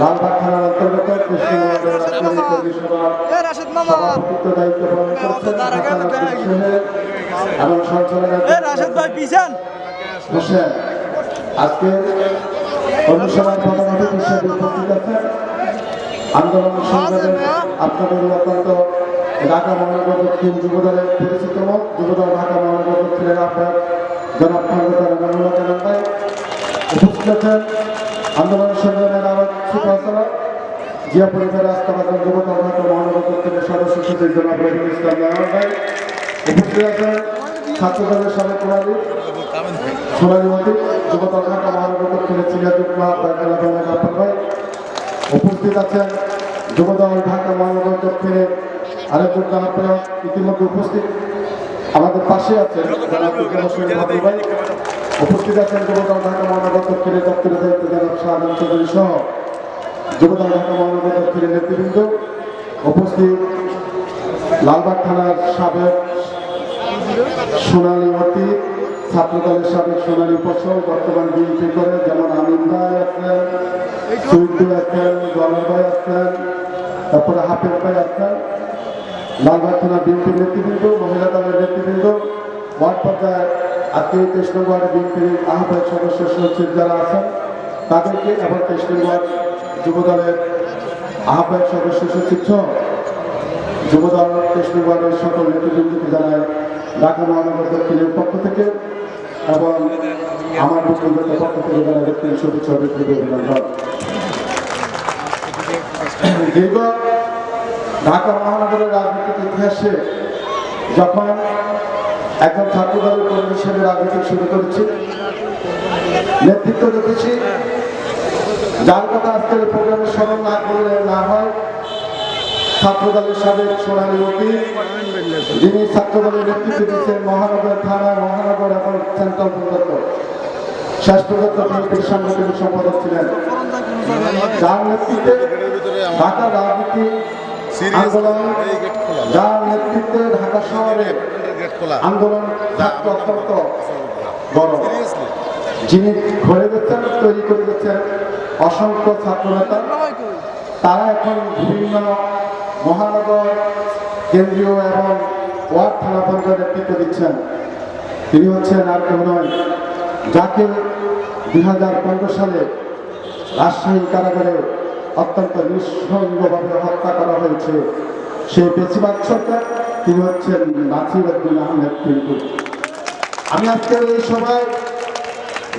লালবাগ থানার অন্তর্গত এবং সঞ্চালক হোসেন আজকে কর্মসভার প্রধান অতিথি হিসেবে উপস্থিত আছেন আন্দোলন সংগ্রামের আপনাদের অত্যন্ত ঢাকা মহানগর দক্ষিণ যুবদলের পরিচিততম যুবদল ঢাকা মহানগর দক্ষিণের আহ্বায়ক জনাব খন্দকার ভাই উপস্থিত আছেন আন্দোলন সংগ্রামের আরও সুপারসলা জিয়া পরিবারের আস্থাবাদন যুবদল ঢাকা মহানগর দক্ষিণের সদস্য ইসলাম জানান ভাই, উপস্থিত আছেন ছাত্রদলের সাবেক প্রণালী সোনালীমতি যুবদল ঢাকা মহানগর দক্ষিণের সিনিয়র যুগ্ম আল্লাহ ভাই। উপস্থিত আছেন যুবদল ঢাকা মহানগর দক্ষিণের আরেকজন জনপ্রিয় ইতিমধ্যে উপস্থিত। আমাদের পাশে আছেন উপস্থিত আছেন যুবদল ঢাকা মহানগর দক্ষিণের দপ্তরের দায়িত্ব জনাব শাহজাহান চৌধুরী সহ যুবদল ঢাকা মহানগর দক্ষিণের নেতৃবৃন্দ, উপস্থিত লালবাগ থানার সাবেক সোনালী অতীত ছাত্রদলের সাবেক সোনালী ফসল বর্তমান বিএনপি করে যেমন আমিন ভাই আছেন সুইদু আছেন গলার ভাই আছেন, তারপরে হাফেজ ভাই আছেন, লালবাগ থানা বিএনপির নেতৃবৃন্দ, মহিলা দলের নেতৃবৃন্দ, ওয়ার্ড পর্যায়ে আজকে ওয়ার্ড বিএনপির আহ্বায়ক সদস্য সচিব যারা আছেন, তাদেরকে এবং তেইশ নম্বর যুব দলের আহ্বায়ক সদস্য সচিব সহ যুবদল কৃষ্ণগড়ের সকল নেতৃবৃন্দকে জানায় ঢাকা মহানগর দক্ষিণের পক্ষ থেকে এবং আমার ব্যক্তিগত পক্ষ থেকে জানায় দক্ষিণ শুভেচ্ছা ও অভিনন্দন। দীর্ঘ ঢাকা মহানগরের রাজনৈতিক ইতিহাসে যখন একজন ছাত্রদলের কর্মী হিসেবে রাজনীতি শুরু করেছি। নেতৃত্ব দেখেছি যার কথা আজকের প্রোগ্রামে স্মরণ না করলে না হয়, ছাত্রদলের সাবেক সোনালী অতি যিনি ছাত্রদলের নেতৃত্ব দিচ্ছেন মহানগর থানা মহানগর এবং সেন্ট্রাল পর্যন্ত শেষ পর্যন্ত বিএনপির সম্পাদক ছিলেন। যার নেতৃত্বে ঢাকা রাজনীতি আন্দোলন, যার নেতৃত্বে ঢাকা শহরে আন্দোলন অত্যন্ত বড় যিনি ঘরে গেছেন তৈরি করে গেছেন অসংখ্য ছাত্র নেতা তারা এখন বিভিন্ন মহানগর কেন্দ্রীয় এবং ওয়ার্ড থানা পর্যায়ে নেতৃত্ব দিচ্ছেন। তিনি হচ্ছেন আর কেউ নয় যাকে দুই হাজার পনেরো সালে রাজশাহী কারাগারে অত্যন্ত নিঃসঙ্গভাবে হত্যা করা হয়েছে। সেই বেশিরভাগ সরকার তিনি হচ্ছেন নাসির উদ্দিন আহমেদ পিন্টু। আমি আজকের এই সভায়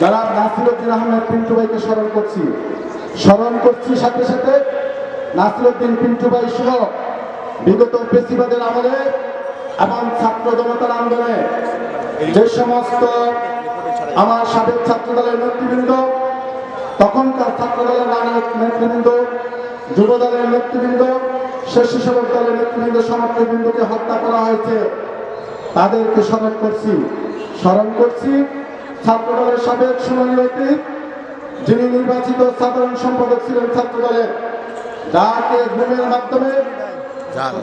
যারা নাসিরুদ্দিন আহমেদ পিন্টু ভাইকে স্মরণ করছি স্মরণ করছি সাথে সাথে নাসিরুদ্দিন পিন্টু ভাই সহ বিগত পেশিবাদের আমলে এবং ছাত্র জনতার আন্দোলনে যে সমস্ত আমার সাবেক ছাত্র দলের নেতৃবৃন্দ, তখনকার ছাত্র দলের নায়ক নেতৃবৃন্দ যুব দলের নেতৃবৃন্দ স্বেচ্ছাসেবক দলের নেতৃবৃন্দ সমর্থকবৃন্দকে হত্যা করা হয়েছে। তাদেরকে স্মরণ করছি স্মরণ করছি। ছাত্র দলের সাবেক সুনালী অতীত যিনি নির্বাচিত সাধারণ সম্পাদক ছিলেন ছাত্র দলের যাকে গুমের মাধ্যমে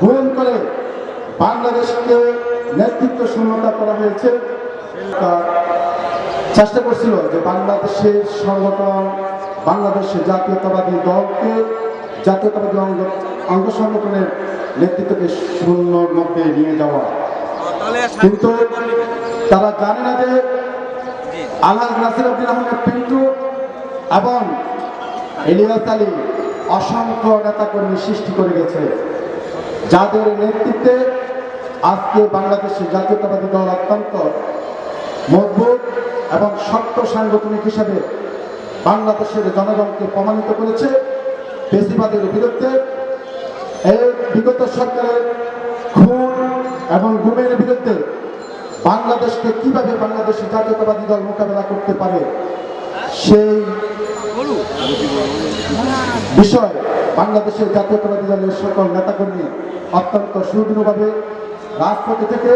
গুম করে বাংলাদেশকে নেতৃত্ব শূন্যতা করা হয়েছে। চেষ্টা করছিল যে বাংলাদেশের সংগঠন বাংলাদেশের জাতীয়তাবাদী দলকে জাতীয়তাবাদী অঙ্গ অঙ্গ সংগঠনের নেতৃত্বকে শূন্যর মধ্যে নিয়ে যাওয়া। কিন্তু তারা জানে না যে আলহাজ নাসির উদ্দিন আহমেদ পিন্টু এবং এলিয়াস আলী অসংখ্য নেতাকর্মী সৃষ্টি করে গেছে যাদের নেতৃত্বে আজকে বাংলাদেশের জাতীয়তাবাদী দল অত্যন্ত মজবুত এবং শক্ত সাংগঠনিক হিসাবে বাংলাদেশের জনগণকে প্রমাণিত করেছে। বেশিবাদের বিরুদ্ধে এই বিগত সরকারের খুন এবং গুমের বিরুদ্ধে বাংলাদেশকে কীভাবে বাংলাদেশের জাতীয়তাবাদী দল মোকাবেলা করতে পারে, সেই বিষয় বাংলাদেশের জাতীয়তাবাদী দলের সকল নেতাকর্মী অত্যন্ত সুদৃঢ়ভাবে রাজপথে থেকে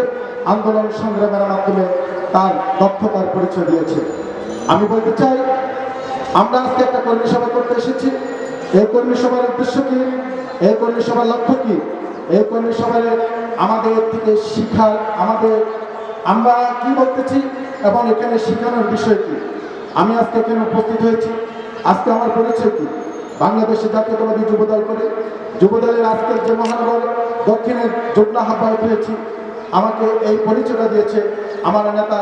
আন্দোলন সংগ্রামের মাধ্যমে তার দক্ষতার পরিচয় দিয়েছে। আমি বলতে চাই, আমরা আজকে একটা কর্মী সভা করতে এসেছি। এই কর্মী সভার উদ্দেশ্য কি? এই কর্মী সভার লক্ষ্য কি? এই কর্মী সভায় আমাদের থেকে শিখার, আমাদের, আমরা কি বলতেছি এবং এখানে শেখানোর বিষয় কি? আমি আজকে এখানে উপস্থিত হয়েছি। আজকে আমার পরিচয় কি? বাংলাদেশে জাতীয়তাবাদী যুবদল করে, যুবদলের আজকের যে মহানগর দক্ষিণের যুগ্ম আহ্বায়ক হয়েছি আমাকে এই পরিচয়টা দিয়েছে আমার নেতা,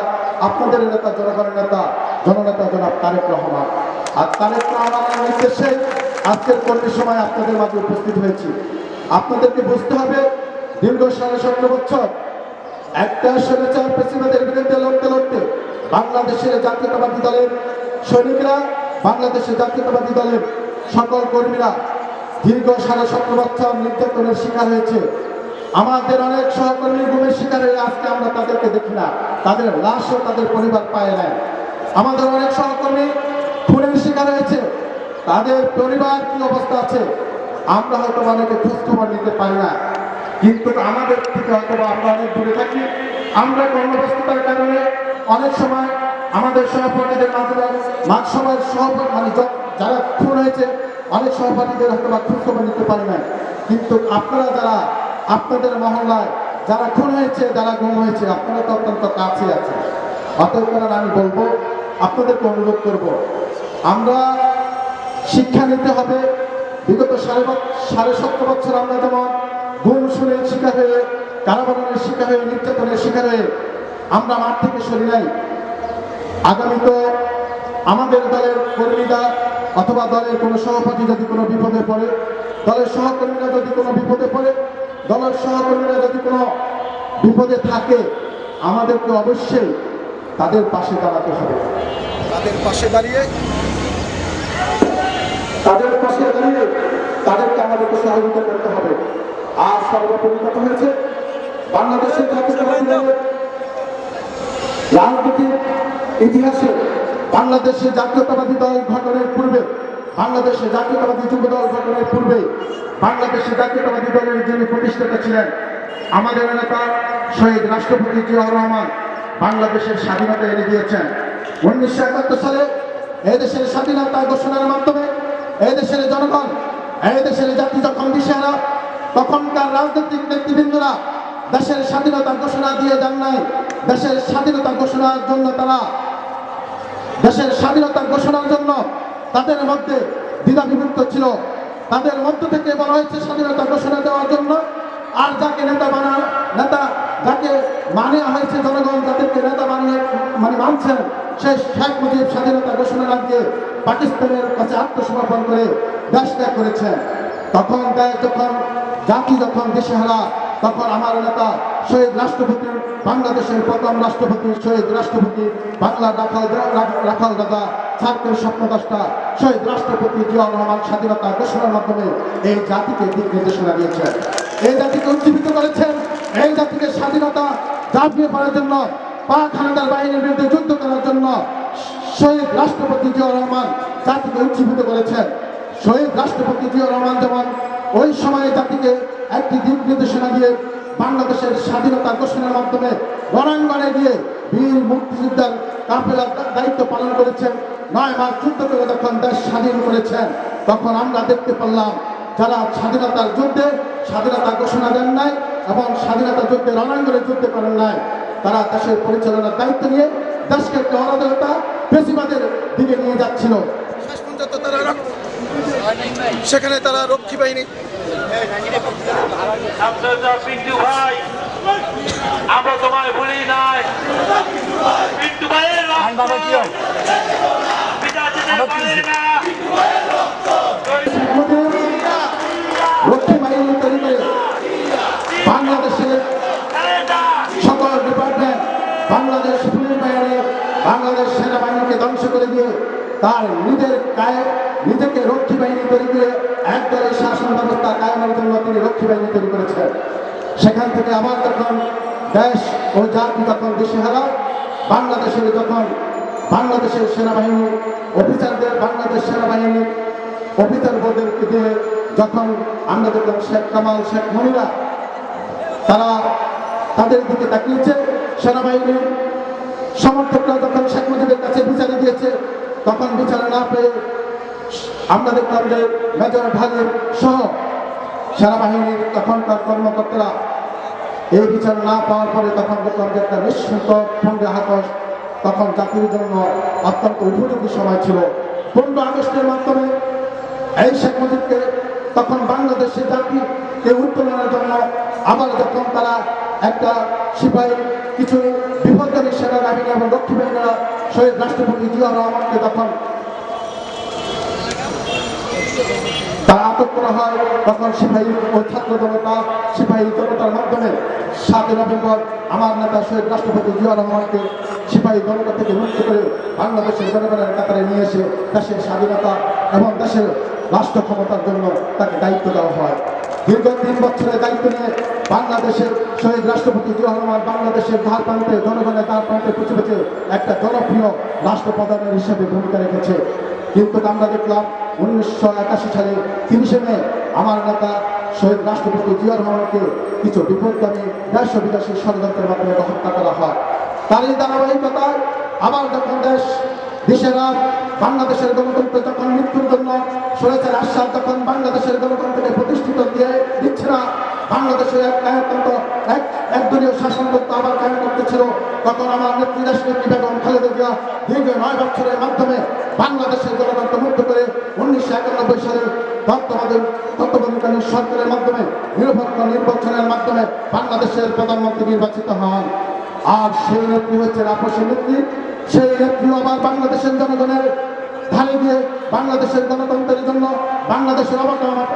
আপনাদের নেতা, জনগণের নেতা, জননেতা জনাব তারেক রহমান। আর তারেক রহমানের নির্দেশে আজকের কর্মী সময় আপনাদের মাঝে উপস্থিত হয়েছি। আপনাদেরকে বুঝতে হবে, দীর্ঘ সাড়ে সতেরো বছর একটা স্বৈরাচার প্রেসিডেন্টের বিরুদ্ধে লড়তে লড়তে বাংলাদেশের জাতীয়তাবাদী দলের সৈনিকরা, বাংলাদেশের জাতীয়তাবাদী দলের সকল কর্মীরা দীর্ঘ সাড়ে সতেরো বছর নির্যাতনের শিকার হয়েছে। আমাদের অনেক সহকর্মী গুমের শিকার হয়ে আজকে আমরা তাদেরকে দেখি না। তাদের লাশও তাদের পরিবার পায় নাই। আমাদের অনেক সহকর্মী খুনের শিকার হয়েছে। তাদের পরিবার কি অবস্থা আছে? আমরা হয়তো অনেকে খোঁজখবর নিতে পারি না। কিন্তু আমাদের থেকে হয়তো আমরা অনেক দূরে থাকি। আমরা কর্মব্যস্ততার কারণে অনেক সময় আমাদের সহপাঠীদের মাধ্যমে মাঝ সময়ের সহপাঠী মানে যারা খুন হয়েছে, অনেক সহপাঠীদের হয়তো বা খোঁজখবর নিতে পারি না। কিন্তু আপনারা যারা, আপনাদের মহল্লায় যারা খুন হয়েছে, যারা গুম হয়েছে, আপনারা তো অত্যন্ত কাছে আছে অতএব আমি বলব, আপনাদেরকে অনুরোধ করব, আমরা শিক্ষা নিতে হবে। বিগত সাড়ে সাড়ে সতেরো বছর আমরা যেমন গুম শুনের শিকার হয়ে, কারাবরণের শিকার হয়ে, নির্যাতনের শিকার হয়ে আমরা মাঠ থেকে সরি নাই। আগামী তো আমাদের দলের কর্মীরা অথবা দলের কোনো সহপাঠী যদি কোনো বিপদে পড়ে, দলের সহকর্মীরা যদি কোনো বিপদে পড়ে, দলের সহকর্মীরা যদি কোনো বিপদে থাকে, আমাদেরকে অবশ্যই তাদের পাশে দাঁড়াতে হবে। তাদের পাশে দাঁড়িয়ে তাদের পাশে দাঁড়িয়ে তাদেরকে আমাদেরকে সহযোগিতা করতে হবে। আর সর্বোপরি কথা হয়েছে বাংলাদেশের রাজনীতির ইতিহাসে বাংলাদেশে জাতীয়তাবাদী দল গঠনের পূর্বে, বাংলাদেশে জাতীয়তাবাদী যুব দল গঠনের পূর্বে বাংলাদেশে জাতীয়তাবাদী দলের যিনি প্রতিষ্ঠাতা ছিলেন, আমাদের নেতা শহীদ রাষ্ট্রপতি জিয়াউর রহমান বাংলাদেশের স্বাধীনতা এনে দিয়েছেন। উনিশশো একাত্তর সালে এদেশের স্বাধীনতা ঘোষণার মাধ্যমে এদেশের জনগণ, এই দেশের জাতি যখন দিশেহারা, তখনকার রাজনৈতিক ব্যক্তিবৃন্দরা দেশের স্বাধীনতা ঘোষণা দিয়ে যান নাই। দেশের স্বাধীনতা ঘোষণার জন্য তারা, দেশের স্বাধীনতা ঘোষণার জন্য তাদের মধ্যে দ্বিধা বিভক্ত ছিল। তাদের মধ্য থেকে বলা হয়েছে স্বাধীনতা ঘোষণা দেওয়ার জন্য আর যাকে নেতা বানা নেতা যাকে মানে হয়েছে জনগণ, যাদেরকে নেতা বানিয়ে মানে মানছেন সেই শেখ মুজিব স্বাধীনতা ঘোষণা দিয়ে পাকিস্তানের কাছে আত্মসমর্পণ করে দেশ ত্যাগ করেছেন। তখন দেয় যখন, জাতি যখন দিশেহারা, তখন আমার নেতা শহীদ রাষ্ট্রপতি, বাংলাদেশের প্রথম রাষ্ট্রপতি শহীদ রাষ্ট্রপতি বাংলা রাখাল রাখাল দাদা, ছাত্রের স্বপ্নদাসটা শহীদ রাষ্ট্রপতি জিয়াউর রহমান স্বাধীনতা ঘোষণার মাধ্যমে এই জাতিকে দিক নির্দেশনা দিয়েছেন। এই জাতিকে উজ্জীবিত করেছেন, এই জাতিকে স্বাধীনতা দাবিয়ে পড়ার জন্য, পাক হানাদার বাহিনীর বিরুদ্ধে যুদ্ধ করার জন্য শহীদ রাষ্ট্রপতি জিয়াউর রহমান জাতিকে উজ্জীবিত করেছেন। শহীদ রাষ্ট্রপতি জিয়াউর রহমান যেমন ওই সময়ে জাতিকে একটি দিক নির্দেশনা দিয়ে বাংলাদেশের স্বাধীনতা ঘোষণার মাধ্যমে রণাঙ্গনে গিয়ে বীর মুক্তিযোদ্ধার কাফেলার দায়িত্ব পালন করেছেন, নয় মাস যুদ্ধ করে যখন দেশ স্বাধীন করেছেন, তখন আমরা দেখতে পেলাম যারা স্বাধীনতার যুদ্ধে স্বাধীনতা ঘোষণা দেন নাই এবং স্বাধীনতা যুদ্ধে রণাঙ্গনে যুদ্ধ করেন নাই তারা দেশের পরিচালনার দায়িত্ব নিয়ে দেশকে একটা অরাজকতা বেশিবাদের দিকে নিয়ে যাচ্ছিল। শেষ পর্যন্ত তারা সেখানে তারা রক্ষী বাহিনী। ভাই আমরা তোমায় ভুলি নাই। পিন্টু ভাইয়ের রক্ত। করে দিয়ে তার নিজের গায়ে নিজেকে রক্ষী বাহিনী তৈরি করে একদলের শাসন ব্যবস্থা কায়েমের জন্য তিনি রক্ষী বাহিনী তৈরি করেছেন সেখান থেকে আবার যখন দেশ ও জাতি যখন দিশেহারা বাংলাদেশের যখন বাংলাদেশের সেনাবাহিনী অফিসারদের বাংলাদেশ সেনাবাহিনী অফিসারদেরকে দিয়ে যখন আমরা দেখলাম শেখ কামাল, শেখ মনিরা, তারা তাদের দিকে তাকিয়েছে সেনাবাহিনীর সমর্থকরা যখন শেখ মুজিবের কাছে বিচারে দিয়েছে, তখন বিচারে না পেয়ে আমরা দেখলাম যে মেজর ঢালির সহ সেনাবাহিনীর তখনকার কর্মকর্তারা এই বিচার না পাওয়ার পরে তখন দেখলাম যে একটা নিঃশঙ্ক সঙ্গে হাতস তখন জাতির জন্য অত্যন্ত উপযোগী সময় ছিল। পনেরো আগস্টের মাধ্যমে এই শেখ মুজিবকে তখন বাংলাদেশের জাতিকে উত্তোলনের জন্য আবার যখন তারা একটা সিপাহী কিছু বিপদকারী সেনাবাহিনী এবং রক্ষী বাহিনীরা শহীদ রাষ্ট্রপতি জিয়া রহমানকে তখন তারা আটক করা হয়, তখন সিপাহী ও ছাত্র জনতা সিপাহী জনতার মাধ্যমে সাতই নভেম্বর আমার নেতা শহীদ রাষ্ট্রপতি জিয়া রহমানকে সিপাহী জনতা থেকে মুক্ত করে বাংলাদেশের জনগণের কাতারে নিয়ে এসে দেশের স্বাধীনতা এবং দেশের রাষ্ট্র ক্ষমতার জন্য তাকে দায়িত্ব দেওয়া হয়। দীর্ঘ তিন বছরের দায়িত্ব নিয়ে বাংলাদেশের শহীদ রাষ্ট্রপতি জিয়া বাংলাদেশের ধার প্রান্তে, জনগণের ধার প্রান্তে পিছু পিছু একটা জনপ্রিয় রাষ্ট্রপ্রধানের হিসেবে ভূমিকা রেখেছে। কিন্তু আমরা দেখলাম উনিশশো একাশি সালে তিরিশে মে আমার নেতা শহীদ রাষ্ট্রপতি জিয়া রহমানকে কিছু বিপদগামী দেশ ও বিদেশি ষড়যন্ত্রের মাধ্যমে হত্যা করা হয়। তারই ধারাবাহিকতায় আবার যখন দেশ, দেশের রাত বাংলাদেশের গণতন্ত্র যখন মৃত্যুর জন্য সরেছে আশ্বাস যখন বাংলাদেশের গণতন্ত্রকে প্রতিষ্ঠিত দিয়ে দিচ্ছে না। বাংলাদেশের এক নায়কতন্ত্র এক, একদলীয় শাসনতন্ত্র আবার কায়েম করতেছিল। তখন আমার নেত্রী নেত্রী বেগম খালেদা জিয়া দীর্ঘ নয় বছরের মাধ্যমে বাংলাদেশের গণতন্ত্র মুক্ত করে উনিশশো একানব্বই সালে তত্ত্বাবধান তত্ত্বাবধানকালীন সরকারের মাধ্যমে, নিরপেক্ষ নির্বাচনের মাধ্যমে বাংলাদেশের প্রধানমন্ত্রী নির্বাচিত হন। আর সেই নেত্রী হচ্ছে রাপসী নেত্রী। সেই নেত্রী আবার বাংলাদেশের জনগণের ধারে গিয়ে বাংলাদেশের গণতন্ত্রের জন্য, বাংলাদেশের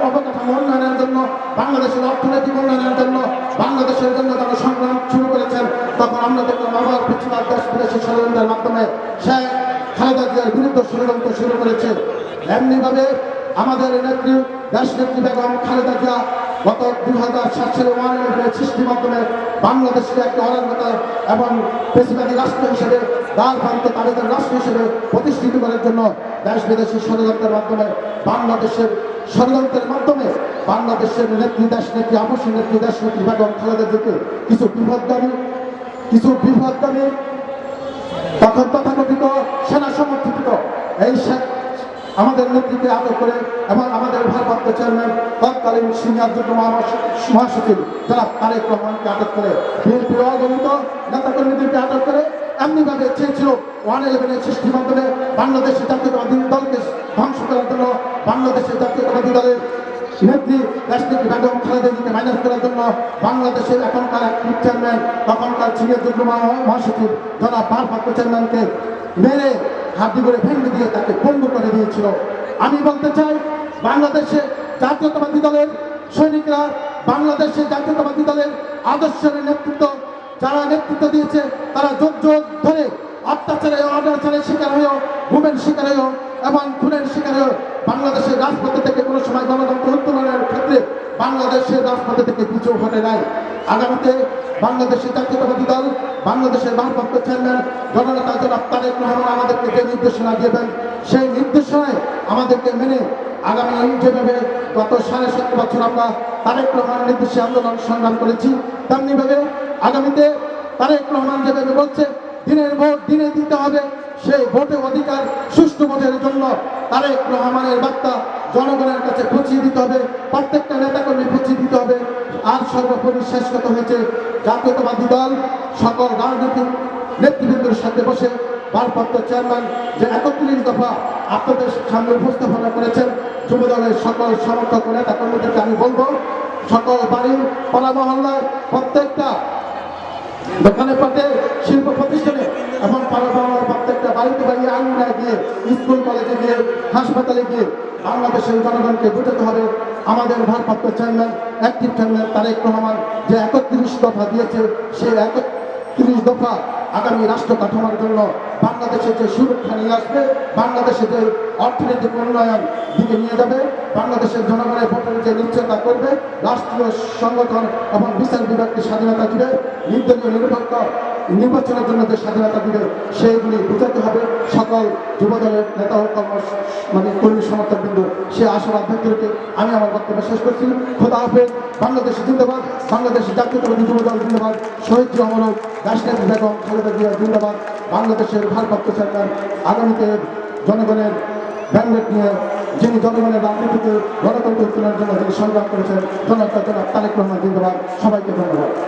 অবকাঠামো উন্নয়নের জন্য, বাংলাদেশের অর্থনৈতিক উন্নয়নের জন্য, বাংলাদেশের জন্য যখন সংগ্রাম শুরু করেছেন, তখন আমরা দেখলাম আবার পৃথিবীর দেশ বিদেশি ষড়যন্ত্রের মাধ্যমে সে খালেদা জিয়ার বিরুদ্ধে ষড়যন্ত্র শুরু করেছে। এমনিভাবে আমাদের নেত্রী, দেশ নেত্রী বেগম খালেদা জিয়া গত দুই হাজার সাত সালে ওয়ানের সৃষ্টির মাধ্যমে বাংলাদেশকে একটা অরাজকতা এবং বেশিরভাগী রাষ্ট্র হিসেবে দ্বার প্রান্ত তাদের রাষ্ট্র হিসেবে প্রতিষ্ঠিত করার জন্য দেশ বিদেশের ষড়যন্ত্রের মাধ্যমে বাংলাদেশের ষড়যন্ত্রের মাধ্যমে বাংলাদেশের নেত্রী, দেশ নেত্রী আপসী নেত্রী, দেশ নেত্রী বেগম খালেদা জিয়াকে কিছু বিপদগামী কিছু বিপদগামী, তখন তথাকথিত সেনা সমর্থিত এই আমাদের নেতৃত্বে আটক করে এবং আমাদের ভারপ্রাপ্ত চেয়ারম্যান তৎকালীন সিনিয়র যুগ্ম মহাস- মহাসচিব যারা তারেক রহমানকে আটক করে বিএনপি অগণিত নেতাকর্মীদেরকে আটক করে এমনিভাবে চেয়েছিল ওয়ান ইলেভেনের সৃষ্টির মাধ্যমে বাংলাদেশের জাতীয়তাবাদী দলকে ধ্বংস করার জন্য, বাংলাদেশের জাতীয়তাবাদী দলের নেত্রী রাষ্ট্রপতি বেগম খালেদা জিকে মাইনাস করার জন্য বাংলাদেশের এখনকার এক চেয়ারম্যান তখনকার সিনিয়র যুগ্ম মহা- মহাসচিব যারা ভারপ্রাপ্ত চেয়ারম্যানকে মেরে হাতি করে ভেঙে দিয়ে তাকে পঙ্গু করে দিয়েছিল। আমি বলতে চাই, বাংলাদেশে জাতীয়তাবাদী দলের সৈনিকরা, বাংলাদেশের জাতীয়তাবাদী দলের আদর্শের নেতৃত্ব যারা নেতৃত্ব দিয়েছে, তারা যোগ যোগ ধরে অত্যাচারে অনাচারের শিকার হয়েও ঘুমের শিকার হয়েও এবং খুনের শিকার হয়েও বাংলাদেশের রাজপথে থেকে কোনো সময় গণতন্ত্র উত্তোলনের ক্ষেত্রে বাংলাদেশের রাজপথে থেকে পিছু ঘটে নাই। আগামীতে বাংলাদেশের জাতীয়তাবাদী দল, বাংলাদেশের ভারপ্রাপ্ত চেয়ারম্যান, জননেতা জনাব তারেক রহমান আমাদেরকে যে নির্দেশনা দিয়েছেন, সেই নির্দেশনায় আমাদেরকে মেনে আগামী যেভাবে গত সাড়ে সাত বছর আমরা তারেক রহমানের নির্দেশে আন্দোলন সংগ্রাম করেছি তেমনিভাবে আগামীতে তারেক রহমান যেভাবে বলছে, দিনের ভোট দিনে দিতে হবে, সেই ভোটের অধিকার, সুষ্ঠু ভোটের জন্য তারেক রহমানের বার্তা জনগণের কাছে পৌঁছিয়ে দিতে হবে, প্রত্যেকটা নেতাকর্মী পৌঁছিয়ে দিতে হবে। আর সর্বোপরি শেষ কথা হয়েছে জাতীয়তাবাদী দল, সকল রাজনৈতিক নেতৃবৃন্দের সাথে বসে ভারপ্রাপ্ত চেয়ারম্যান যে একত্রিশ দফা আপনাদের সামনে উপস্থাপনা করেছেন যুব দলের সকল সমর্থক নেতা কর্মীদেরকে আমি বলব, সকল বাড়ি পাড়া মহল্লায় প্রত্যেকটা দোকানে পাটে শিল্প প্রতিষ্ঠানে এবং পাড়া পাড়ার প্রত্যেকটা বাড়িতে বাড়ি আঙুনায় গিয়ে স্কুল, কলেজে গিয়ে, হাসপাতালে গিয়ে বাংলাদেশের জনগণকে বুঝাতে হবে। আমাদের ভারপ্রাপ্ত chairman active chairman Tarique Rahman যে একত্রিশ দফা দিয়েছে সেই একত্রিশ দফা আগামী রাষ্ট্র কাঠামোর জন্য বাংলাদেশের যে সুরক্ষা নিয়ে আসবে বাংলাদেশের যে অর্থনৈতিক উন্নয়ন দিকে নিয়ে যাবে, বাংলাদেশের জনগণের ভোটের যে নিশ্চয়তা করবে, রাষ্ট্রীয় সংগঠন এবং বিচার বিভাগকে স্বাধীনতা দিবে, নির্দলীয় নিরপেক্ষ নির্বাচনের জন্য যে স্বাধীনতা দিবে, সেইগুলি বুঝাতে হবে। সকল যুবদলের নেতা কর্ম মানে কর্মী সমর্থক বিন্দু সে আশাবাদ ব্যক্ত আমি আমার বক্তব্য শেষ করছি। খোদা হাফেজ, বাংলাদেশ জিন্দাবাদ, বাংলাদেশ জাতীয়তাবাদী যুবদল জিন্দাবাদ, শহীদ অমরক রাষ্ট্রপতি বেগম খালেদা জিয়া জিন্দাবাদ। বাংলাদেশের ভারপ্রাপ্ত সরকার আগামীতে জনগণের ব্যান্ডেট নিয়ে যিনি জনগণের রাজনীতিতে গণতন্ত্র উত্তোলনের জন্য তিনি সংগ্রাম করেছেন জনতা জনাব তারেক রহমান, জিন্দাবাদ। সবাইকে ধন্যবাদ।